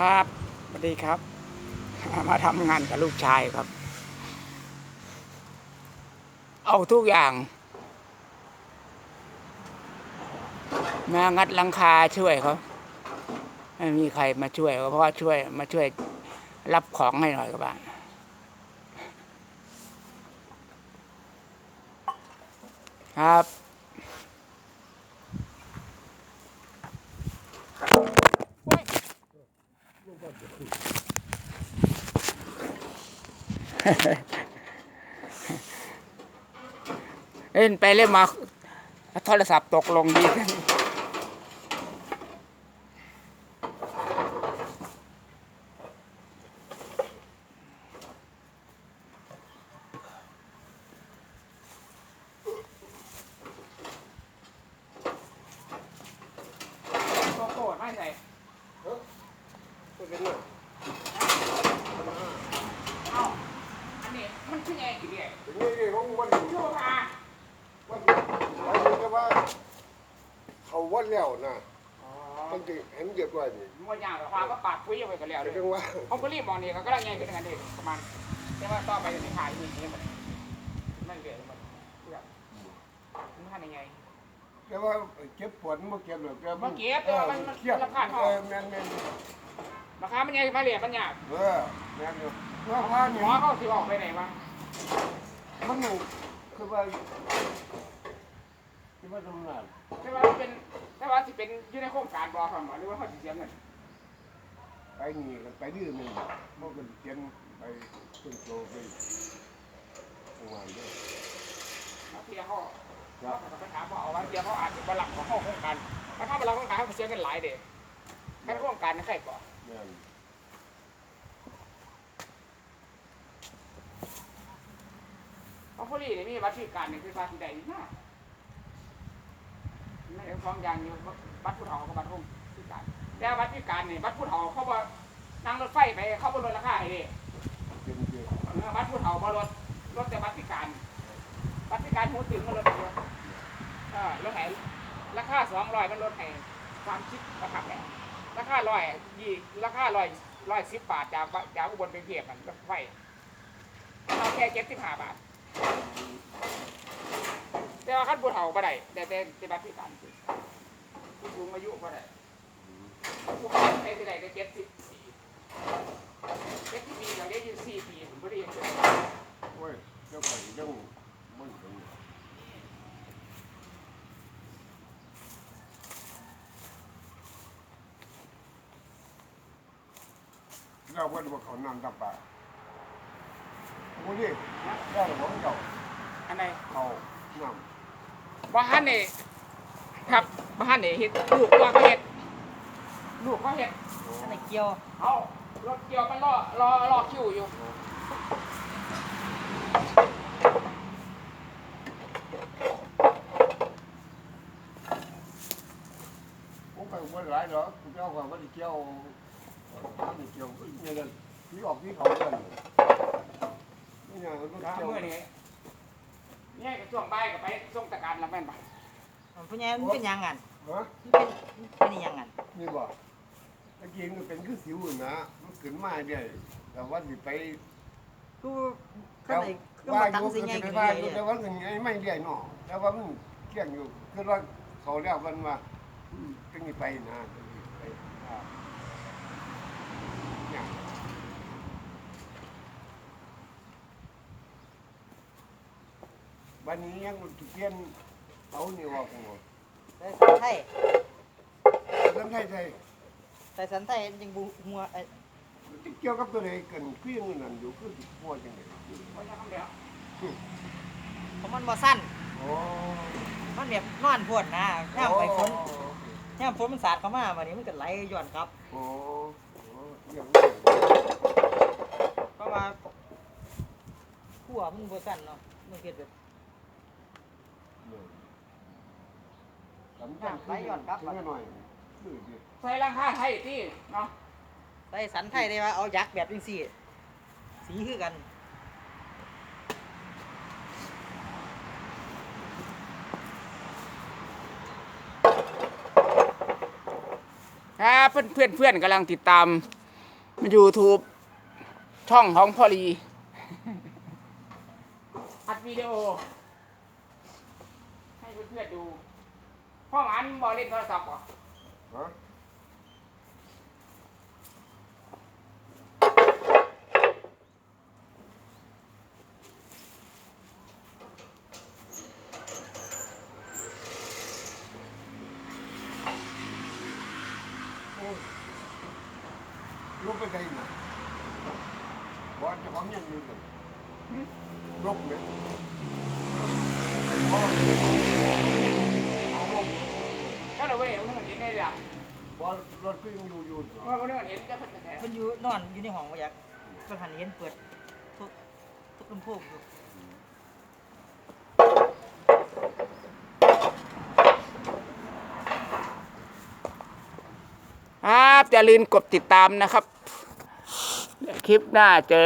ครับสวัสดีครับ มาทำงานกับลูกชายครับ เอาทุกอย่าง มางัดหลังคาช่วยเขาไม่มีใครมาช่วยเพราะว่าช่วยมาช่วยรับของให้หน่อยกับบ้านครับ เล่นไปเล่นมา โทรศัพท์ตกลงดีกันโกโก้ไม่ใส่เอ้าอั ขึ้นไงกี่เดียนี่นี่ของวันโยมาวันเขาเรียกว่า เขาวัดแล้วนะอ๋อมันจะเห็นเดือดร้อนนี่มันยากหรอกความก็ปาดคุยเอาไปกันแล้วเลเรียยกว่าผมก็รีบมองนี่ก็กำลังไงขึ้นกันเด็ประมาณแต่ว่าต่อไปจะมีขายอยู่นี่มันมันเกิดมันเพื่อมันทำยังไงแต่ว่าเก็บผลมาเก็บหรอกแต่มันเก็บแต่ว่ามันมันเครียดราคาเท่าเออแม่นแมนราคามันใหญ่มาเหลี่ยมันยากเออแม่นอยู่ราคาหนี่มอเขาสิออกไปไหนวะ มันอยู่คือว่าคือว่าทำงานแต่ว่ามันเป็นแต่ว่าสิเป็นอยู่ในโครงการบอครับหมอหรือว่าเขาสิเสียเงินไปนี่กันไปดื้อหนึ่งมันก็เขียนไปขึ้นโตไปทำงานด้วยเพียเขาเขาไปถามว่าเอาไว้เพียเขาอาจจะบลังของเข้าโครงการถ้าเข้าบลังโครงการเขาเสียเงินหลายเด้แค่โครงการนั่นใครก่อน แม่น เพรีนี่มีวัตถุการนี่คือภาษีใดนี่นะไม่ได้ฟ้องอย่างอยู่วัดผู้เฒ่ากับวัดรุ่งที่การแต่วัดที่การนี่วัดผู้เฒ่าเขาบอกนั่งรถไฟไปเขาบนรถราคาให้เด้เป็นเกี่ยวเออวัดผู้เฒ่าบ่รถรถแต่วัดที่การวัดที่การหูตึงมันรถเยออรถแห่ราคาสองร้อยมันรถแห่ความคิดราคาแพงราคาร้อยยี่ราคาร้อยร้อยสิบบาทจากจากอุบลไปเทียบกันรถไฟเอาแค่เจ็ดสิบห้าบาท แต่ว่าขั้นผู้เฒ่าบ่ได้แต่แต่แต่บัตรพิการผู้สูงอายุบ่ได้ผู้เฒ่าใช้ที่ใดก็เจ็ดสิบปีเจ็ดสิบปีเราได้ยินสี่ปีผมบ่ได้ยินเลยโอ้ยเจ้าข่อยยังมันถึงเราว่าว่าเขานำตับปลา โอ้ดิได้หรือของเจ้าอันไหนเขานบ้านนี่ครับบ้านนี่เฮ็ดลูกตัวเขาเฮ็ดลูกเขาเฮ็ดอันไหนเกี่ยวเอารถเกี่ยวมันรอรอรอคิวอยู่ำผมไปวันหลายเหรอเจ้าข่อยว่าจะเกี่ยวทำเกี่ยวเนี่ยเลยที่ออกที่เขากันนี่ไงมันต้องแล้ว เกี่ยวเมื่อนี้เนี่ยก็ช่วงบ่ายก็ไปส่งตะการละแม่นปะผู้ใหญ่มันเป็นหยังงันฮะมันเป็นมันเป็นหยังงันนี่บอกตะกี้มันเป็นคือสิวนะมันขึ้นมาเรื่อยแต่ว่าสิไปกูข้างในก็ว่ามาอตั้งยู่สิไงไปกันว่าเลอยู่ยแต่ว่ามันไม่เรื่อยเนาะแต่ว่ามันเกี่ยงอยู่คือว่าเขาเรียกมันว่าจึงไปนะไปเนี่ย วันนี้ยังมันเกี่ยนเอานี่ว่าผมแต่สันไทยเรื่องไทยไทยแต่สันไทยยังบูหัวไอ้เกี่ยวกับตัวไหนกันคือยังนั่นอยู่คือหัวจังได๋บ่ใช่คำเดียวเพราะมันบ่สั้นโอ้มันแบบนอนพวดนะย่ามไปฝนย่ามฝนมันสาดเข้ามาวันนี้มันก็ไหลย้อนกลับโอ้โอ้ยังเพราะว่าขัวมันบ่สั้นเนาะมันเกิดแบบ สำคัญคือหน่อยคือดิใส่ราคาไทยที่เนาะแต่สันไทยได้ว่าเอายักษ์แบบจังซี่สีคือกันครับเพื่อนเพื่อนเพื่อนกำลังติดตามมา YouTube ช่องของพ่อลีอัดวิดีโอ ให้เพื่อนๆดู พ่อหมันบอเล่นโทรศัพท์เหรอฮะลูกไปไกลหน่อยบอลจะของยังมีกันลูกเนี่ย มันเห็นได้เลยอะบอลรถก็ยังอยู่อยู่เพราะว่ามันเห็นก็เพิ่นแต่มันอยู่นอนอยู่ในห้องว่าอยากก็หันเห็นเปิดทุกทุกลำโพงอยู่ครับอย่าลืมกดติดตามนะครับ คลิปหน้าเจอ